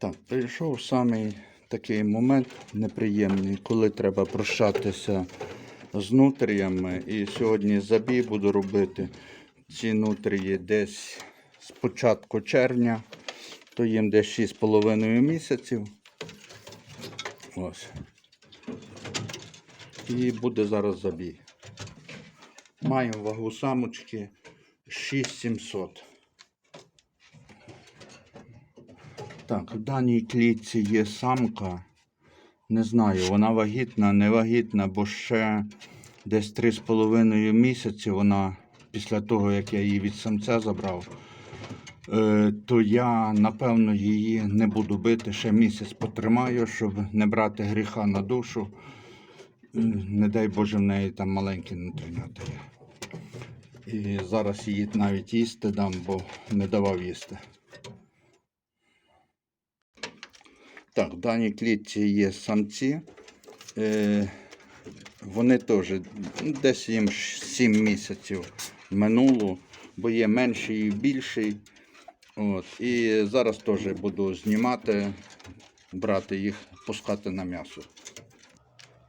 Так, прийшов самий такий момент неприємний, коли треба прощатися з нутріями. І сьогодні забій буду робити ці нутрії десь з початку червня, то їм десь 6,5 місяців. Ось. І буде зараз забій. Маємо вагу самочки 6700. Так, в даній клітці є самка. Не знаю, вона вагітна, не вагітна, бо ще десь 3,5 місяці вона після того, як я її від самця забрав, е, то я напевно її не буду бити, ще місяць потримаю, щоб не брати гріха на душу. Не дай Боже, в неї там маленькі нутринята є. І зараз її навіть їсти дам, бо не давав їсти. Так, в даній клітці є самці. Е, вони теж ну, десь їм 7 місяців минуло, бо є менший і більший. От, і зараз теж буду знімати, брати їх, пускати на м'ясо.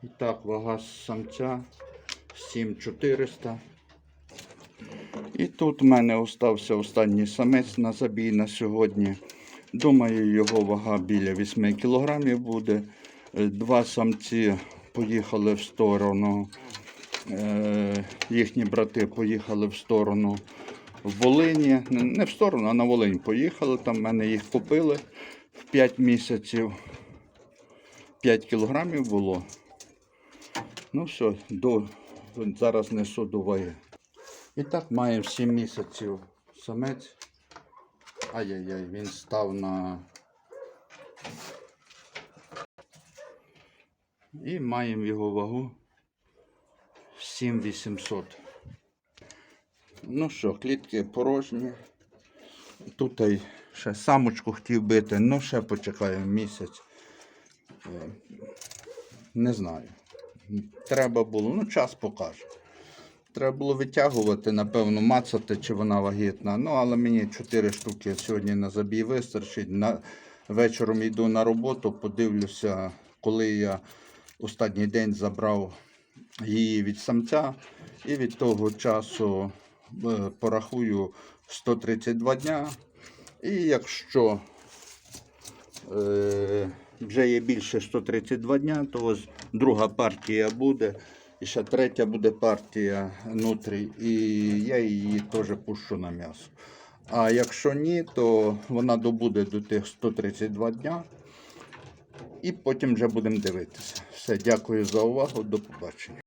І так, вага самця 7400. І тут в мене остався останній самець на забій на сьогодні. Думаю, його вага біля 8 кілограмів буде. Е, Два самці поїхали в сторону. е, Їхні брати поїхали в сторону Волині. Не- в сторону, а на Волинь поїхали. Там в мене їх купили в 5 місяців. 5 кілограмів було. Ну все, до, зараз несу до ваги. І так має 7 місяців самець. Ай-яй-яй, він став на. І маємо його вагу 7800. Ну що, клітки порожні. Тут ще самочку хотів бити, ну ще почекаємо місяць. Е, Не знаю. Треба було, ну час покаже. Треба було витягувати, напевно, мацати, чи вона вагітна. Ну, але мені 4 штуки сьогодні на забій вистачить. На... Вечором йду на роботу, подивлюся, коли я останній день забрав її від самця. І від того часу е, порахую 132 дня. І якщо е, вже є більше 132 дня, то ось друга партія буде. І ще третя буде партія нутрі, і я її теж пущу на м'ясо. А якщо ні, то вона добуде до тих 132 дня. І потім вже будемо дивитися. Все, дякую за увагу, до побачення.